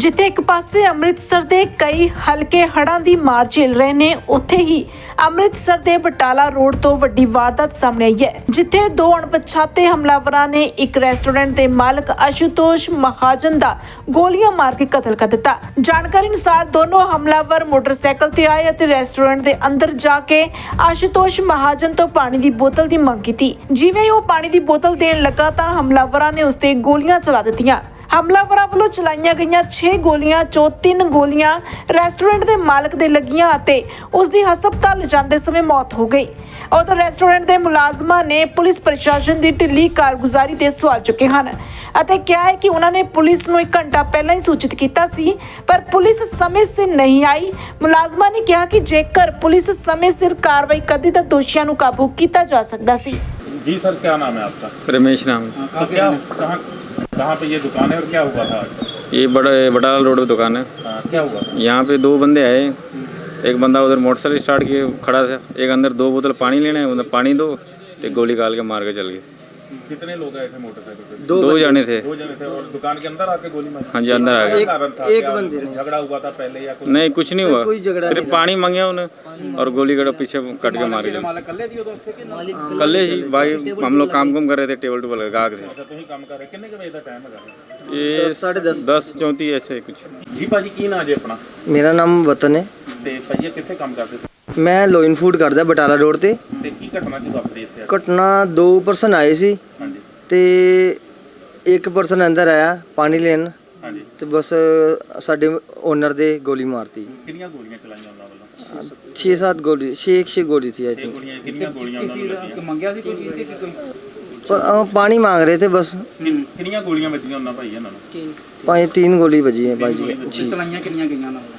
ਜਿੱਥੇ ਇੱਕ ਪਾਸੇ ਅੰਮ੍ਰਿਤਸਰ ਦੇ ਕਈ ਹਲਕੇ ਹੜਾਂ ਦੀ ਮਾਰ ਝੇਲ ਰਹੇ ਨੇ, ਉੱਥੇ ਹੀ ਅੰਮ੍ਰਿਤਸਰ ਦੇ ਬਟਾਲਾ ਰੋਡ ਤੋਂ ਵੱਡੀ ਵਾਰਦਾਤ ਸਾਹਮਣੇ ਆਈ ਹੈ, ਜਿੱਥੇ ਦੋ ਅਣਪਛਾਤੇ ਹਮਲਾਵਰਾਂ ਨੇ ਇੱਕ ਰੈਸਟੋਰੈਂਟ ਦੇ ਮਾਲਕ ਆਸ਼ੂਤੋਸ਼ ਮਹਾਜਨ ਦਾ ਗੋਲੀਆਂ ਮਾਰ ਕੇ ਕਤਲ ਕਰ ਦਿੱਤਾ। ਜਾਣਕਾਰੀ ਅਨੁਸਾਰ ਦੋਨੋਂ ਹਮਲਾਵਰ ਮੋਟਰਸਾਈਕਲ ਤੇ ਆਏ ਅਤੇ ਰੈਸਟੋਰੈਂਟ ਦੇ ਅੰਦਰ ਜਾ ਕੇ ਆਸ਼ੂਤੋਸ਼ ਮਹਾਜਨ ਤੋਂ ਪਾਣੀ ਦੀ ਬੋਤਲ ਦੀ ਮੰਗ ਕੀਤੀ। ਜਿਵੇਂ ਹੀ ਉਹ ਪਾਣੀ ਦੀ ਬੋਤਲ ਦੇਣ ਲੱਗਾ ਤਾਂ ਹਮਲਾਵਰਾਂ ਨੇ ਉਸ ਤੇ ਗੋਲੀਆਂ ਚਲਾ ਦਿੱਤੀਆਂ। ਹਮਲਾਵਰਾਂ ਵੱਲੋਂ ਚਲਾਈਆਂ ਗਈਆਂ 6 ਗੋਲੀਆਂ ਚੋਂ 3 ਗੋਲੀਆਂ ਰੈਸਟੋਰੈਂਟ ਦੇ ਮਾਲਕ ਦੇ ਲੱਗੀਆਂ ਅਤੇ ਉਸ ਦੀ ਹਸਪਤਾਲ ਲਿਜਾਂਦੇ ਸਮੇਂ ਮੌਤ ਹੋ ਗਈ ਉਧਰ ਰੈਸਟੋਰੈਂਟ ਦੇ ਮੁਲਾਜ਼ਮਾਂ ਨੇ ਪੁਲਿਸ ਪ੍ਰਸ਼ਾਸਨ ਦੀ ਢਿੱਲੀ ਕਾਰਗੁਜ਼ਾਰੀ ਦੇ ਸਵਾਲ ਚੁੱਕੇ ਹਨ ਅਤੇ ਕਿਹਾ ਹੈ ਕਿ ਉਹਨਾਂ ਨੇ ਪੁਲਿਸ ਨੂੰ 1 ਘੰਟਾ ਪਹਿਲਾਂ ਹੀ ਸੂਚਿਤ ਕੀਤਾ ਸੀ ਪਰ ਪੁਲਿਸ ਸਮੇਂ ਸਿਰ ਨਹੀਂ ਆਈ ਮੁਲਾਜ਼ਮਾਂ ਨੇ ਕਿਹਾ ਕਿ ਜੇਕਰ ਪੁਲਿਸ ਸਮੇਂ ਸਿਰ ਕਾਰਵਾਈ ਕਰਦੀ ਤਾਂ ਦੋਸ਼ੀਆਂ ਨੂੰ ਕਾਬੂ ਕੀਤਾ ਜਾ ਸਕਦਾ ਸੀ जी सर क्या नाम है आपका रमेश नाम है। तो क्या कहाँ कहाँ पे ये दुकान है और क्या हुआ था? ये बड़ा बटाला रोड पे दुकान है। हाँ, क्या हुआ? यहाँ पे दो बंदे आए। एक बंदा उधर मोटरसाइकिल स्टार्ट किए खड़ा था। एक अंदर दो बोतल पानी लेने उधर पानी दो तो गोली काल के मार के चल गए। कितने लोग आए थे मोटरसाइकिल पे दो, जने थे दो जने थे और दुकान के अंदर आके गोली मारी हाँ जी अंदर आ गए क्या कारण था एक क्या बंदे ने। झगड़ा हुआ था पहले या कुछ नहीं कुछ नहीं हुआ कोई झगड़ा सिर्फ पानी मांगे उन्हें और गोली कड़ा पीछे कट के मार के चल गए। कल ही भाई हम लोग काम कुम कर रहे थे टेबल टूबल गाहक से ਅੱਛਾ ਤੁਸੀਂ ਕੰਮ ਕਰ ਰਹੇ ਕਿੰਨੇ ਕੁ ਵਜੇ ਦਾ ਟਾਈਮ ਹੈਗਾ ये साढ़े दस। दस चौंतीस ऐसे कुछ ਜੀ ਭਾਜੀ ਕੀ ਨਾਂ ਜੇ ਆਪਣਾ ਮੇਰਾ ਨਾਮ ਵਤਨ ਹੈ ਤੇ ਭਾਈ ਕਿੱਥੇ ਕੰਮ ਕਰਦੇ ਸੀ ਮੈਂ ਲੋਇਨ ਫੂਡ ਕਰਦਾ ਬਟਾਲਾ ਰੋਡ ਤੇ। ਤੇ ਕੀ ਘਟਨਾ ਕੀ ਵਾਪਰੀ ਇੱਥੇ ਘਟਨਾ ਦੋ ਪਰਸਨ ਆਏ ਸੀ ਹਾਂਜੀ। ਤੇ ਇੱਕ ਪਰਸਨ ਅੰਦਰ ਆਇਆ ਪਾਣੀ ਲੈਣ। ਹਾਂਜੀ। ਤੇ ਬਸ ਸਾਡੇ ਓਨਰ ਦੇ ਗੋਲੀ ਮਾਰਤੀ। ਕਿੰਨੀਆਂ ਗੋਲੀਆਂ ਚਲਾਈਆਂ ਉਹਨਾਂ ਵੱਲੋਂ? 6-7 ਗੋਲੀ 6-6 ਗੋਲੀ ਸੀ ਆਈ ਥਿੰਕ ਗੋਲੀਆਂ ਕਿੰਨੀਆਂ ਗੋਲੀਆਂ ਉਹਨਾਂ ਨੂੰ ਲੱਗੀਆਂ? ਮੰਗਿਆ ਸੀ ਕੋਈ ਚੀਜ਼ ਦੀ ਕਿ ਕੋਈ ਪਰ ਅਹ, ਪਾਣੀ ਮੰਗ ਰਹੇ ਥੇ ਬਸ। ਕਿੰਨ- ਕਿੰਨੀਆਂ ਗੋਲੀਆਂ ਵੱਜੀਆਂ ਉਹਨਾਂ ਭਾਈ ਇਹਨਾਂ ਨੂੰ? ਪੰਜ ਤਿੰਨ ਗੋਲੀ ਵੱਜੀ ਹੈ ਭਾਈ ਜੀ। ਤੇ ਚਲਾਈਆਂ ਕਿੰਨੀਆਂ ਗਈਆਂ ਉਹਨਾਂ ਵੱਲੋਂ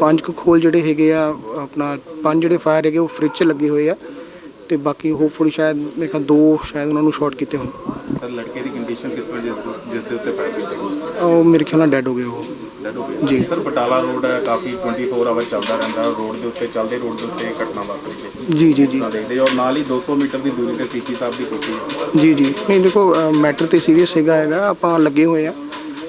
ਪੰਜ ਕੁ ਖੋਲ ਜਿਹੜੇ ਹੈਗੇ ਆ ਆਪਣਾ ਪੰਜ ਜਿਹੜੇ ਫਾਇਰ ਹੈਗੇ ਉਹ ਫ੍ਰਿਜ 'ਚ ਲੱਗੇ ਹੋਏ ਆ ਤੇ ਬਾਕੀ ਹੋਪਫੁਲੀ ਸ਼ਾਇਦ ਮੇਰੇ ਖਿਆਲ ਦੋ ਸ਼ਾਇਦ ਉਹਨਾਂ ਨੂੰ ਸ਼ਾਰਟ ਕੀਤੇ ਹੋਣ। ਸਰ ਲੜਕੇ ਦੀ ਕੰਡੀਸ਼ਨ ਕਿਸ ਤਰ੍ਹਾਂ ਜਿਸ ਦੇ ਉੱਤੇ ਫਾਇਰ ਕੀਤਾ ਉਹ ਮੇਰੇ ਖਿਆਲ ਨਾਲ ਡੈਡ ਹੋ ਗਏ ਉਹ। ਡੈਡ ਹੋ ਗਿਆ ਜੀ। ਸਰ ਬਟਾਲਾ ਰੋਡ ਹੈ ਕਾਫੀ 24 ਆਵਰ ਚੱਲਦਾ ਰਹਿੰਦਾ ਰੋਡ ਦੇ ਉੱਤੇ ਚੱਲਦੇ ਰੋਡ ਦੇ ਉੱਤੇ ਘਟਨਾ ਵਾਪਰੀ ਜੀ ਜੀ ਜੀ। ਦੇਖਦੇ ਔਰ ਨਾਲ ਹੀ 200 ਮੀਟਰ ਦੀ ਦੂਰੀ ਤੇ ਸੀਪੀ ਸਾਹਿਬ ਦੀ ਕੋਠੀ ਹੈ। ਜੀ ਜੀ। ਨਹੀਂ ਦੇਖੋ ਮੈਟਰ ਤੇ ਸੀਰੀਅਸ ਹੈਗਾ ਹੈਗਾ ਆਪਾਂ ਲੱਗੇ ਹੋਏ ਆ।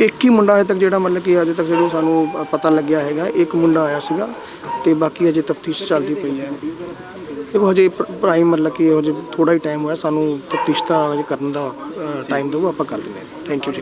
ਇੱਕ ਹੀ ਮੁੰਡਾ ਅਜੇ ਤੱਕ ਜਿਹੜਾ ਮਤਲਬ ਕਿ ਅਜੇ ਤੱਕ ਜਿਹੜਾ ਸਾਨੂੰ ਪਤਾ ਲੱਗਿਆ ਹੈਗਾ, ਇੱਕ ਮੁੰਡਾ ਆਇਆ ਸੀਗਾ ਤੇ ਬਾਕੀ ਅਜੇ ਤਫਤੀਸ਼ ਚੱਲਦੀ ਪਈ ਹੈ। ਦੇਖੋ ਹਜੇ ਪ੍ਰਾਈਮ ਮਤਲਬ ਕਿ ਹਜੇ ਥੋੜਾ ਹੀ ਟਾਈਮ ਹੋਇਆ, ਸਾਨੂੰ ਤਫਤੀਸ਼ ਦਾ ਕਰਨ ਦਾ ਟਾਈਮ ਦਿਓ ਆਪਾਂ ਕਰ ਦਿੰਦੇ ਹਾਂ। Thank you